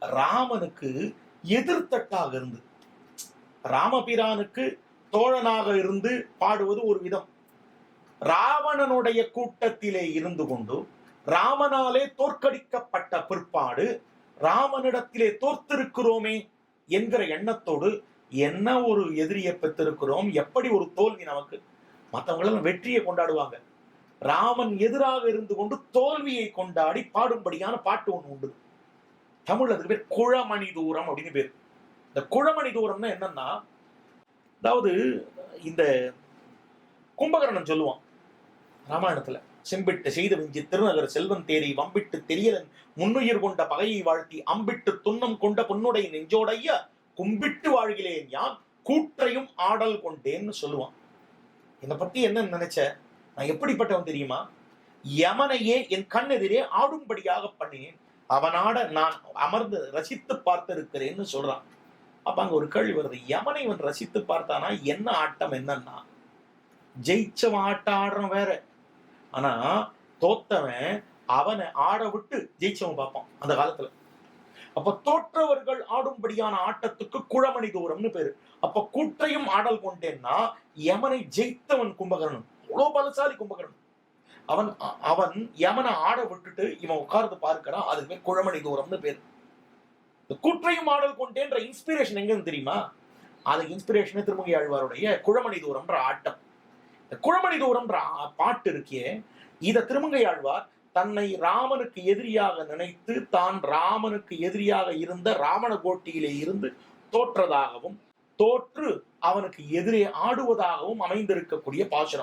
ராமனுக்கு எதிர்த்தட்டாக இருந்து ராமபிரானுக்கு தோழனாக இருந்து பாடுவது ஒரு விதம். ராவணனுடைய கூட்டத்திலே இருந்து கொண்டு ராமனாலே தோற்கடிக்கப்பட்ட பிற்பாடு ராமனிடத்திலே தோர்த்திருக்கிறோமே என்கிற எண்ணத்தோடு என்ன ஒரு எதிரியை பெற்றிருக்கிறோம்? எப்படி ஒரு தோல்வி நமக்கு? மற்றவங்களெல்லாம் வெற்றியை கொண்டாடுவாங்க. ராமன் எதிராக இருந்து கொண்டு தோல்வியை கொண்டாடி பாடும்படியான பாட்டு ஒண்ணு உண்டு. தமிழ் அதுக்கு பேர் குழமணி தூரம் அப்படின்னு பேர். இந்த குழமணி தூரம்னா என்னன்னா அதாவது இந்த கும்பகர்ணன் சொல்லுவான் ராமாயணத்துல செம்பிட்டு செய்த வெஞ்சி திருநகர் செல்வன் தேரி வம்பிட்டு தெரியலன் முன்னுயிர் கொண்ட பகையை வாழ்த்தி அம்பிட்டு துன்னம் கொண்ட பொன்னுடைய நெஞ்சோடைய கும்பிட்டு வாழ்கிறேன் யான் கூற்றையும் ஆடல் கொண்டேன்னு சொல்லுவான். என்னை பத்தி என்ன நினைச்ச? நான் எப்படிப்பட்டவன் தெரியுமா? யமனையே என் கண்ணெதிரே ஆடும்படியாக பண்ணினேன். அவனாட நான் அமர்ந்து ரசித்து பார்த்திருக்கிறேன்னு சொல்றான். அப்ப அங்க ஒரு கேள்வி வருது யமனை இவன் ரசித்து பார்த்தானா? என்ன ஆட்டம் என்னன்னா? ஜெயிச்சவன் ஆட்டம் ஆடுறவன் வேற. ஆனா தோத்தவன் அவனை ஆட விட்டு ஜெயிச்சவன் பார்ப்பான் அந்த காலத்துல. அப்ப தோற்றவர்கள் ஆடும்படியான ஆட்டத்துக்கு குழமணி தூரம்னு பேரு. அப்ப கூற்றையும் ஆடல் கொண்டேன்னா யமனை ஜெயித்தவன் கும்பகரணன். அவ்வளோ பலசாலி கும்பகரணன். அவன் அ- அவன் யமனை ஆட விட்டுட்டு இவன் உட்கார்ந்து பார்க்கிறான் அதுக்குமே குழமணி தூரம்னு பேர். இந்த குற்றையும் ஆடல் கொண்டேன்ற இன்ஸ்பிரேஷன் எங்கன்னு தெரியுமா? அது இன்ஸ்பிரேஷன் திருமங்கை ஆழ்வாருடைய குழமணி தூரம்ன்ற ஆட்டம். இந்த குழமணி தூரம்ன்ற ஆ- பாட்டு இருக்கே இத திருமங்கை ஆழ்வார் தன்னை ராமனுக்கு எதிரியாக நினைத்து தான் ராமனுக்கு எதிரியாக இருந்த ராவண கோட்டியிலே இருந்து தோற்றதாகவும் தோற்று அவனுக்கு எதிரே ஆடுவதாகவும் அமைந்திருக்கக்கூடிய பாசுரம்.